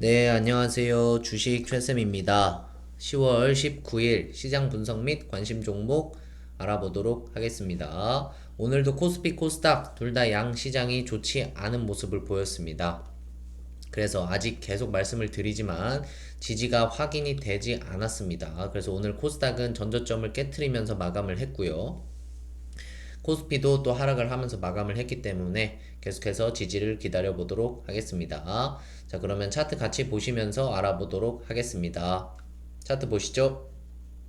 네, 안녕하세요. 주식 최쌤입니다. 10월 19일 시장 분석 및 관심 종목 알아보도록 하겠습니다. 오늘도 코스피, 코스닥 둘 다 양 시장이 좋지 않은 모습을 보였습니다. 그래서 아직 계속 말씀을 드리지만 지지가 확인이 되지 않았습니다. 그래서 오늘 코스닥은 전저점을 깨트리면서 마감을 했고요. 코스피도 또 하락을 하면서 마감을 했기 때문에 계속해서 지지를 기다려 보도록 하겠습니다. 자, 그러면 차트 같이 보시면서 알아보도록 하겠습니다. 차트 보시죠.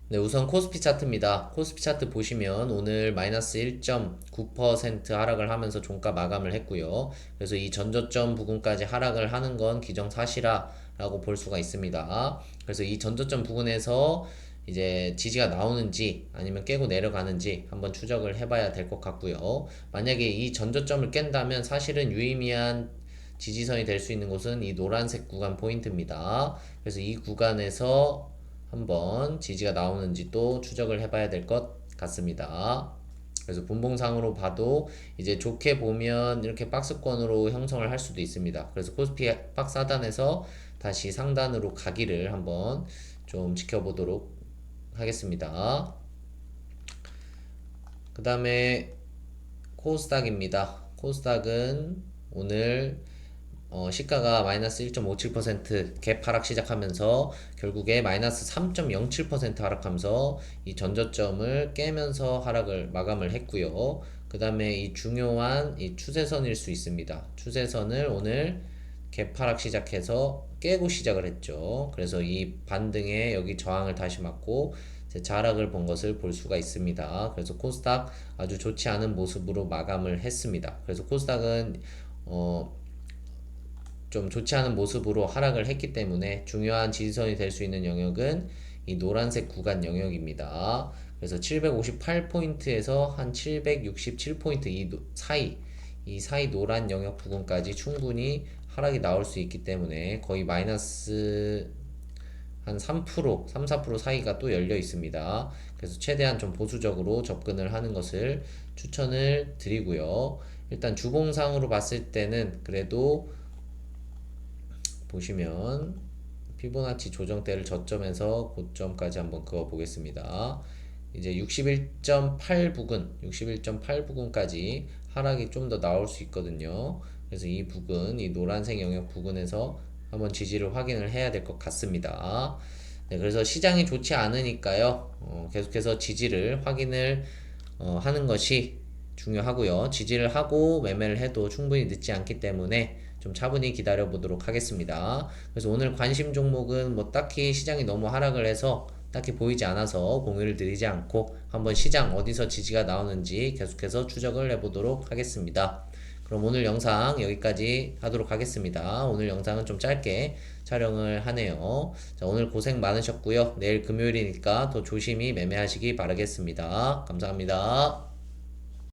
네, 우선 코스피 차트입니다. 코스피 차트 보시면 오늘 마이너스 1.9% 하락을 하면서 종가 마감을 했고요. 그래서 이 전저점 부근까지 하락을 하는 건 기정사실화라고 볼 수가 있습니다. 그래서 이 전저점 부근에서 이제 지지가 나오는지 아니면 깨고 내려가는지 한번 추적을 해봐야 될 것 같고요. 만약에 이 전저점을 깬다면 사실은 유의미한 지지선이 될 수 있는 곳은 이 노란색 구간 포인트입니다. 그래서 이 구간에서 한번 지지가 나오는지 또 추적을 해봐야 될 것 같습니다. 그래서 분봉상으로 봐도 이제 좋게 보면 이렇게 박스권으로 형성을 할 수도 있습니다. 그래서 코스피 박스 하단에서 다시 상단으로 가기를 한번 좀 지켜보도록 하겠습니다. 그 다음에 코스닥입니다. 코스닥은 오늘 어, 시가가 마이너스 1.57%갭 하락 시작하면서 결국에 마이너스 3.07% 하락하면서 이 전저점을 깨면서 하락을 마감을 했고요. 그 다음에 이 중요한 이 추세선일 수 있습니다. 추세선을 오늘 갭 하락 시작해서 깨고 시작을 했죠. 그래서 이 반등에 여기 저항을 다시 맞고 자락을 본 것을 볼 수가 있습니다. 그래서 코스닥 아주 좋지 않은 모습으로 마감을 했습니다. 그래서 코스닥은 어, 좀 좋지 않은 모습으로 하락을 했기 때문에 중요한 지지선이 될 수 있는 영역은 이 노란색 구간 영역입니다. 그래서 758포인트에서 한 767포인트 이 사이 이 사이 노란 영역 부분까지 충분히 하락이 나올 수 있기 때문에 거의 마이너스 한 3%, 3, 4% 사이가 또 열려 있습니다. 그래서 최대한 좀 보수적으로 접근을 하는 것을 추천을 드리고요. 일단 주봉상으로 봤을 때는 그래도 보시면 피보나치 조정대를 저점에서 고점까지 한번 그어 보겠습니다. 이제 61.8 부근, 61.8 부근까지 하락이 좀 더 나올 수 있거든요. 그래서 이 부근, 이 노란색 영역 부근에서 한번 지지를 확인을 해야 될 것 같습니다. 네, 그래서 시장이 좋지 않으니까요. 어, 계속해서 지지를 확인을 어, 하는 것이 중요하고요. 지지를 하고 매매를 해도 충분히 늦지 않기 때문에 좀 차분히 기다려 보도록 하겠습니다. 그래서 오늘 관심 종목은 뭐 딱히 시장이 너무 하락을 해서 딱히 보이지 않아서 공유를 드리지 않고 한번 시장 어디서 지지가 나오는지 계속해서 추적을 해보도록 하겠습니다. 그럼 오늘 영상 여기까지 하도록 하겠습니다. 오늘 영상은 좀 짧게 촬영을 하네요. 자, 오늘 고생 많으셨고요. 내일 금요일이니까 더 조심히 매매하시기 바라겠습니다. 감사합니다.